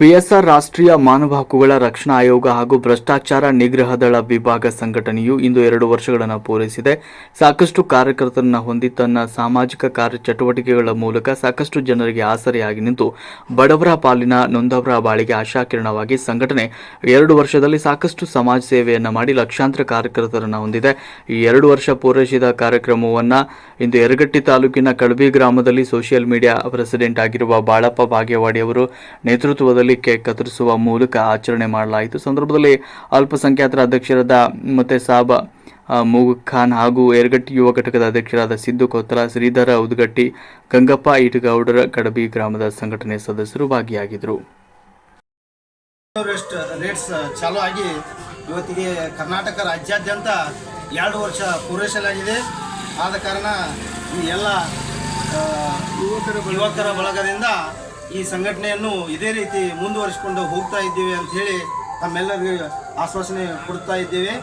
PSR ರಾಷ್ಟ್ರೀಯ ಮಾನವ ಹಕ್ಕುಗಳ ರಕ್ಷಣಾ ಆಯೋಗ ಹಾಗೂ ಭ್ರಷ್ಟಾಚಾರ ನಿಗ್ರಹ ದಳ ವಿಭಾಗ ಸಂಘಟನೆಯು ಇಂದು ಎರಡು ವರ್ಷಗಳನ್ನು ಪೂರೈಸಿದೆ. ಸಾಕಷ್ಟು ಕಾರ್ಯಕರ್ತರನ್ನು ಹೊಂದಿ ತನ್ನ ಸಾಮಾಜಿಕ ಕಾರ್ಯ ಚಟುವಟಿಕೆಗಳ ಮೂಲಕ ಸಾಕಷ್ಟು ಜನರಿಗೆ ಆಸರೆಯಾಗಿ ನಿಂತು ಬಡವರ ಪಾಲಿನ ನೊಂದವರ ಬಾಳಿಗೆ ಆಶಾಕಿರಣವಾಗಿ ಸಂಘಟನೆ ಎರಡು ವರ್ಷದಲ್ಲಿ ಸಾಕಷ್ಟು ಸಮಾಜ ಸೇವೆಯನ್ನು ಮಾಡಿ ಲಕ್ಷಾಂತರ ಕಾರ್ಯಕರ್ತರನ್ನು ಹೊಂದಿದೆ. ಈ ಎರಡು ವರ್ಷ ಪೂರೈಸಿದ ಕಾರ್ಯಕ್ರಮವನ್ನು ಇಂದು ಯರಗಟ್ಟಿ ತಾಲೂಕಿನ ಕಳಬಿ ಗ್ರಾಮದಲ್ಲಿ ಸೋಷಿಯಲ್ ಮೀಡಿಯಾ ಪ್ರೆಸಿಡೆಂಟ್ ಆಗಿರುವ ಬಾಳಪ್ಪ ಭಾಗ್ಯವಾಡಿ ಅವರು ನೇತೃತ್ವದಲ್ಲಿ ಕೇಕ್ ಕತ್ತರಿಸುವ ಮೂಲಕ ಆಚರಣೆ ಮಾಡಲಾಯಿತು. ಸಂದರ್ಭದಲ್ಲಿ ಅಲ್ಪಸಂಖ್ಯಾತರ ಅಧ್ಯಕ್ಷರಾದ ಮತ್ತೆ ಸಾಬ ಮೂಗ್ ಖಾನ್ ಹಾಗೂ ಏರ್ಗಟ್ಟಿ ಯುವ ಘಟಕದ ಅಧ್ಯಕ್ಷರಾದ ಸಿದ್ದು ಕೊತ್ತಲ, ಶ್ರೀಧರ ಉದ್ಗಟ್ಟಿ, ಗಂಗಪ್ಪ ಈಟಗೌಡರ ಕಡಬಿ ಗ್ರಾಮದ ಸಂಘಟನೆ ಸದಸ್ಯರು ಭಾಗಿಯಾಗಿದ್ದರು. ರೇಟ್ಸ್ ಚಾಲೂ ಆಗಿ ಇವತ್ತಿಗೆ ಕರ್ನಾಟಕ ರಾಜ್ಯಾದ್ಯಂತ ಎರಡು ವರ್ಷ ಪೂರೈಸಲಾಗಿದೆ. ಆದ ಕಾರಣ ಈ ಎಲ್ಲ ಯುವಕರ ಬಳಗದಿಂದ ಈ ಸಂಘಟನೆಯನ್ನು ಇದೇ ರೀತಿ ಮುಂದುವರಿಸಿಕೊಂಡು ಹೋಗ್ತಾ ಇದ್ದೇವೆ ಅಂತ ಹೇಳಿ ತಮ್ಮೆಲ್ಲರಿಗೂ ಆಶ್ವಾಸನೆ ಕೊಡ್ತಾ ಇದ್ದೇವೆ.